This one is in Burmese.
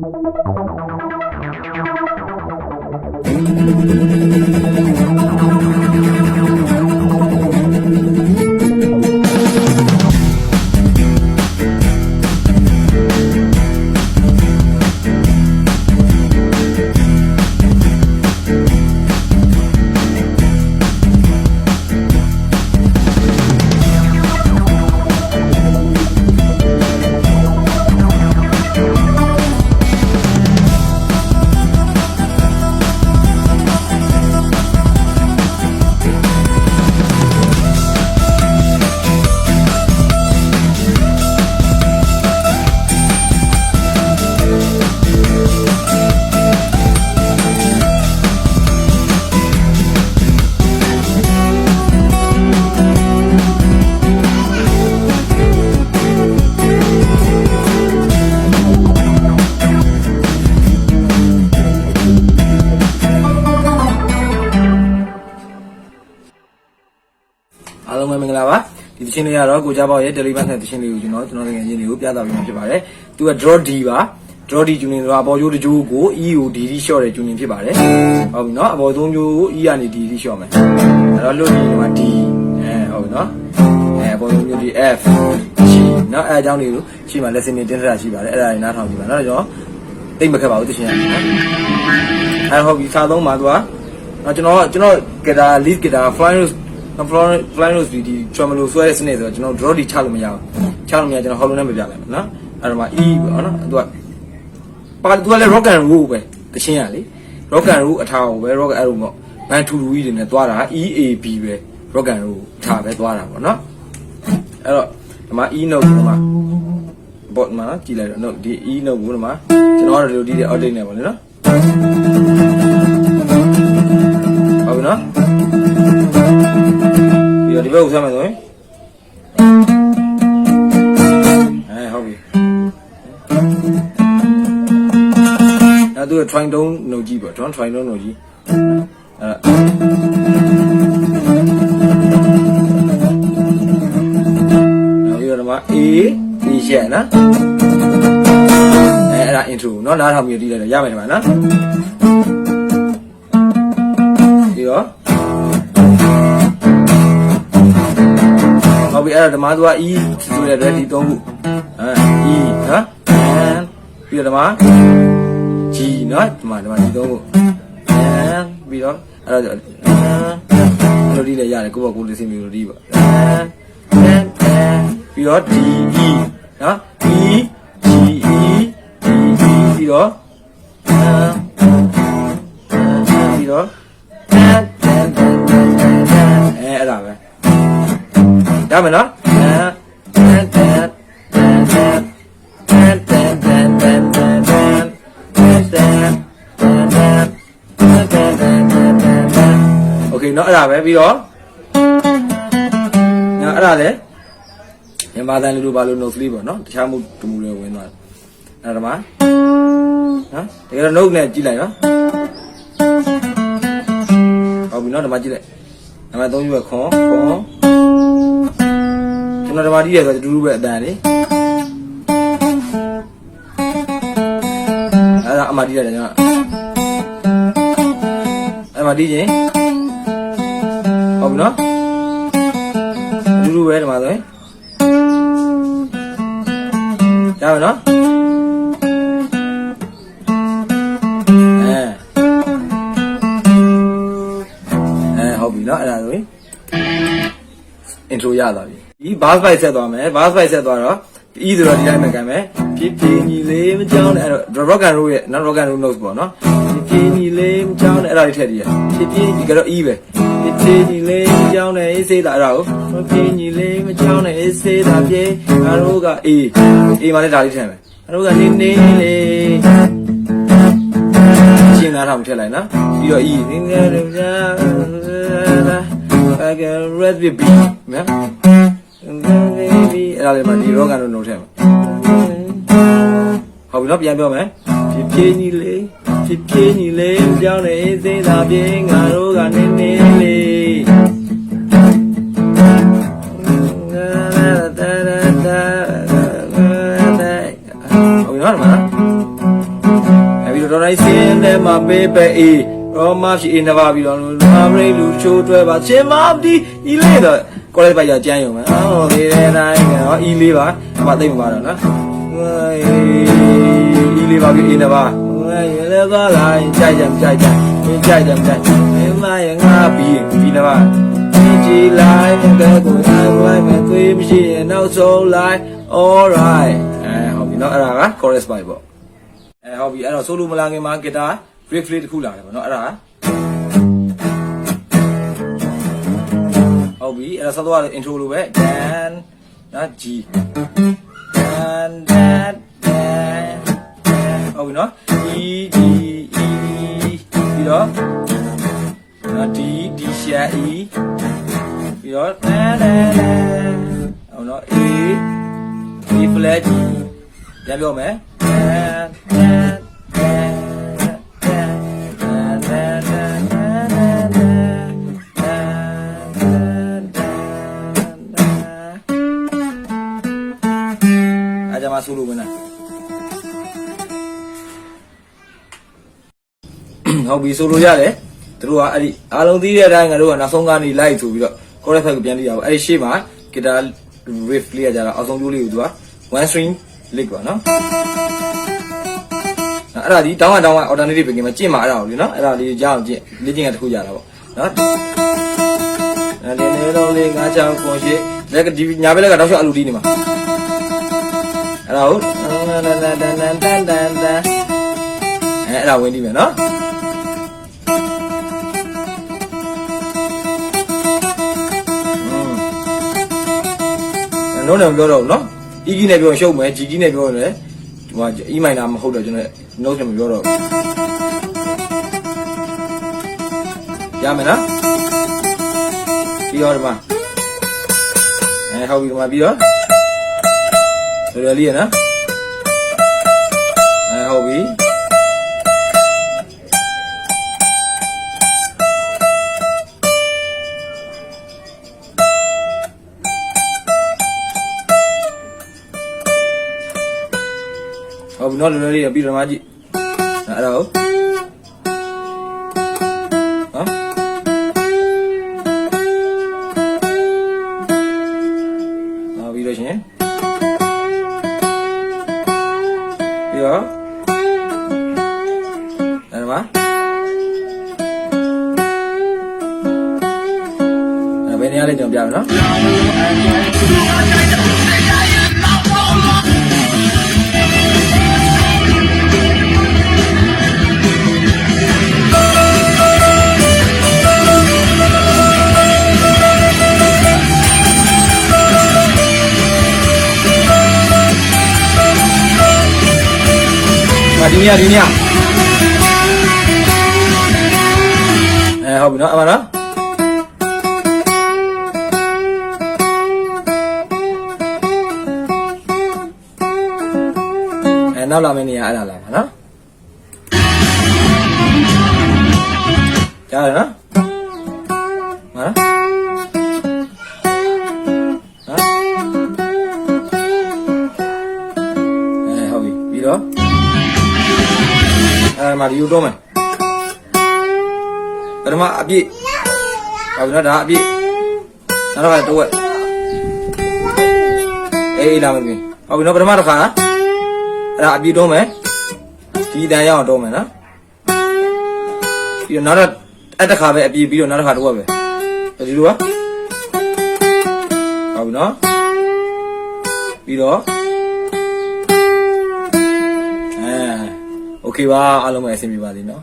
Thank you. ပါဒီသချင်းလေးကတော့ကိုကြပေါက်ရဲ့ Telegram နဲ့သချင်းလေးကိုကျွန်တော်ကျွန်တော်တကယ်ချင်းလေးကိုပြသပေးမှာဖြစ်ပါတယ်သူက draw D ပါ draw D ဂျူနင်ဆိုတာအပေါ်ကျိုးတစ်ကျိုးကို E ကို D D short တဲ့ဂျူနင်ဖြစ်ပါတယ်ဟုတ်ပြီနော်အပေါ်သုံးကျိုးကို E ကနေ D D short မယ်အဲ့တော့လွတ်ဒီမှာ D အဲဟုတ်ပြီနော်အဲအပေါ်သုံးကျိုး D F G နော်အဲအကြောင်းလေးကိုရှိမှ lesson တွေတင်ထားတာရှိပါတယ်အဲ့ဒါတွေနားထောင်ကြည့်ပါနော်ကျွန်တော်သိမ့်မခက်ပါဘူးသချင်းရနော်အဲဟုတ်ပြီစာသုံးပါသူကနော်ကျွန်တော်ကျွန်တော် guitar lead guitar flying Florence Florence VD Tremolo ဆွဲတဲ့စနစ်ဆိုတော့ကျွန်တော် draw ဒီချလို့မရဘူးချလို့မရကျွန်တော် hollow နဲ့မပြလိုက်ဘူးနော်အဲ့တော့မှ E ပေါ့နော်သူကပါသူကလည်း rock and roll ပဲတချင်းရလေ rock and roll အထားကိုပဲ rock and roll ပေါ့ဘန်ထူလူကြီးတွေနဲ့သွားတာ EAB ပဲ rock and roll အထားပဲသွားတာပေါ့နော်အဲ့တော့ဒီမှာ E note ဒီမှာ bot မှာကြည်လိုက်တော့ note ဒီ E note ကိုဒီမှာကျွန်တော်တို့ဒီဒီ audit နဲ့ပေါ့လေနော်ဟုတ်ပြီနော်ပြီးတော့ ဒီဘက်ကိုဆက်မယ်ဆိုရင်အဲဟုတ်ပြီအဲသူက try down နှုတ်ကြည့်ပေါ့ don't try down နှုတ်ကြည့်အဲနောက်ပြီးတော့ဒီမှာ A B ရှက်နော်အဲအဲ့ဒါ intro เนาะနားထောင်ပြီးတီးလိုက်တော့ရမယ်ဒီမှာနော်ပြီးတော့ အဲ့တော့ဓမ္မသူက E ဆိုတဲ့အတွက်ဒီ၃ခုအဲ E နော် and ပြီးတော့ဓမ္မ G နော်ဓမ္မဓမ္မဒီ၃ခု and ပြီးတော့အဲ့တော့ melody လည်းရတယ်ကိုယ့်ဘက်ကိုယ်လေးစင် melody ပေါ့ and and and ပြီးတော့ D E နော် E G E D E ပြီးတော့ and ပြီးတော့ ရမယ်နော်โอเคเนาะအဲ့ဒါပဲပြီးတော့ညာအဲ့ဒါလေမြန်မာတန်လူလိုပါလို့ note 3ပေါ့နော်တခြားမှုတူမှုတွေဝင်သွားတယ်အဲ့ဒါမှနော်တကယ်တော့ note နဲ့ကြည့်လိုက်နော်ဟုတ်ပြီနော်ဒီမှာကြည့်လိုက်နံပါတ်3ရွက်ခွန်ခွန် ကျွန်တော်ဒီမှာကြည့်ရဆိုတူတူပဲအတန်လေအဲ့ဒါအမှတီးရတယ်ကျွန်တော်အဲ့မှာတီးချင်းဟုတ်ပြီနော်အတူတူပဲဒီမှာဆိုရင်ရမယ်နော်အဲအဲဟုတ်ပြီနော်အဲ့ဒါဆိုရင် intro ရသွားပြီဒီ bass fight ဆက်သွားမယ် bass fight ဆက်သွားတော့ e ဆိုတော့ဒီတိုင်းပဲကန်မယ်ဖြည်းဖြည်းညီလေးမကြောင်းနဲ့အဲ့တော့ rock and roll ရဲ့နော် rock and roll notes ပေါ့နော်ဖြည်းဖြည်းညီလေးမကြောင်းနဲ့အဲ့ဒါလေးထည့်ကြည့်ရဖြည်းဖြည်းဒီကတော့ e ပဲဖြည်းဖြည်းညီလေးမကြောင်းနဲ့ a စေးတာအဲ့ဒါကိုဖြည်းဖြည်းညီလေးမကြောင်းနဲ့ a စေးတာပြေငါတို့က a a မှာလည်းဒါလေးထည့်မယ်ငါတို့ကနေနေလေးရှင်းသားထောင်ထည့်လိုက်နော်ပြီးတော့ e နင်းငယ်ရကြ I can red baby နော် baby အဲ့ဒါလေးမှဒီရောကတော့နှုတ်ထဲမှာဟုတ်ပြီနော်ပြန်ပြောမယ်ဖြည်းဖြည်းညီလေးဖြည်းဖြည်းညီလေးကြောင်းနေစေးသာပြေငါတို့ကနေနေလေးဟုတ်ပြီနော်ဒီမှာတော်တိုင်းစင်းထဲမှာပေးပဲအေးရောမရှိအေးနှစ်ပါးပြီးတော့လာဘရိတ်လူချိုးတွဲပါချင်းမဒီဤလေးတော့ ကိုလိုက်ပိုက်ရကြမ်းရုံပဲအော်နေတဲ့တိုင်းဟော E4 ပါအမသိမပါတော့နော်ဟေး E4 ပါပြီ E4 ပါဟေးလည်းပါလိုက်ကြိုက်ကြကြိုက်ကြကြိုက်ကြကြိုက်မင်းမရငါပြီးပြီးတော့ G line တဲ့ကိုအိုင်ဝိုင်းမဲ့သွေးမရှိရင်နောက်ဆုံး line all right အဲဟုတ်ပြီနော်အဲ့ဒါက chorus ပါပေါ့အဲဟုတ်ပြီအဲ့တော့ solo မလာခင်မှာ guitar riff လေးတစ်ခုလာတယ်ပေါ့နော်အဲ့ဒါ ဟုတ်ပြီအဲ့ဒါဆက်သွားတဲ့ intro လိုပဲ dan နော် G dan dan dan ဟုတ်ပြီနော် E D E ပြီးတော့နော် D D sharp E ပြီးတော့ dan dan dan ဟုတ်နော် A B flat ပြန်ပြောမယ် dan dan ဆိုလို့ဝင်လာဟုတ်ပြီဆိုလို့ရတယ်သူတို့ကအဲ့ဒီအားလုံးသိတဲ့အတိုင်းငါတို့ကနောက်ဆုံးကနေလိုက်ဆိုပြီးတော့ chorus ကိုပြန်ပြရအောင်အဲ့ဒီရှေ့မှာ guitar riff လေးကကြတာအောက်ဆုံးကျိုးလေးကိုသူက one string lick ပါနော်အဲ့ဒါဒီတောင်းကတောင်းက alternative ပြင်မှာကျင့်မှာအဲ့ဒါကိုလေနော်အဲ့ဒါလေးကြားအောင်ကျင့်လေ့ကျင့်ရတစ်ခုရတာပေါ့နော်အဲ့ဒီနေလုံးလေးငါးချောင်းကွန်ရှိလက်ကဒီညာဘက်လက်ကတောက်လျှောက်အလူတီးနေမှာအဲ့ ဒါကိုတန်တန်တန်တန်တန်တန်တန်အဲ့အဲ့ဒါဝင်ပြီးမယ်နော်อืมလုံးနေမပြောတော့ဘူးနော် E key နဲ့ပြောရင်ရှုပ်မယ် G key နဲ့ပြောရင်လည်းဒီမှာ E minor မဟုတ်တော့ကျွန်တော် note နဲ့မပြောတော့ဘူးရမယ်နော်ပြီးတော့ဒီမှာအဲဟုတ်ပြီဒီမှာပြီးတော့ ဆိုရလေးရနော်အဲဟုတ်ပြီဟုတ်ပြီနော်လွယ်လွယ်လေးရပြီးတော့ဒီမှာကြည့်အဲ့ဒါဟုတ် ယ်နေရာလဲကျွန်တော်ပြမယ်နော်มาဒီနေ့ဒီနေ့အဲဟုတ်ပြီနော်အမနော် နောက်လာမယ့်နေရာအဲ့ဒါလာပါနော်ကြားရနော်ဟာဟာအဲဟုတ်ပြီပြီးတော့အဲမှာဒီလိုတော့မယ်ပထမအပြည့်ဟုတ်ပြီနော်ဒါအပြည့်နောက်တော့တော့ဝက်အေးလာမယ်ပြီဟုတ်ပြီနော်ပထမတစ်ခါ အဲ့ဒါအပြည့်တော့မယ်ဒီတန်ရအောင်တော့မယ်နော်ပြီးတော့နောက်တော့အဲ့တစ်ခါပဲအပြည့်ပြီးတော့နောက်တစ်ခါတော့ဝက်ပဲဒီလိုပါဟုတ်ပြီနော်ပြီးတော့အဲ โอเคပါအားလုံးပဲအဆင်ပြေပါစေเนาะ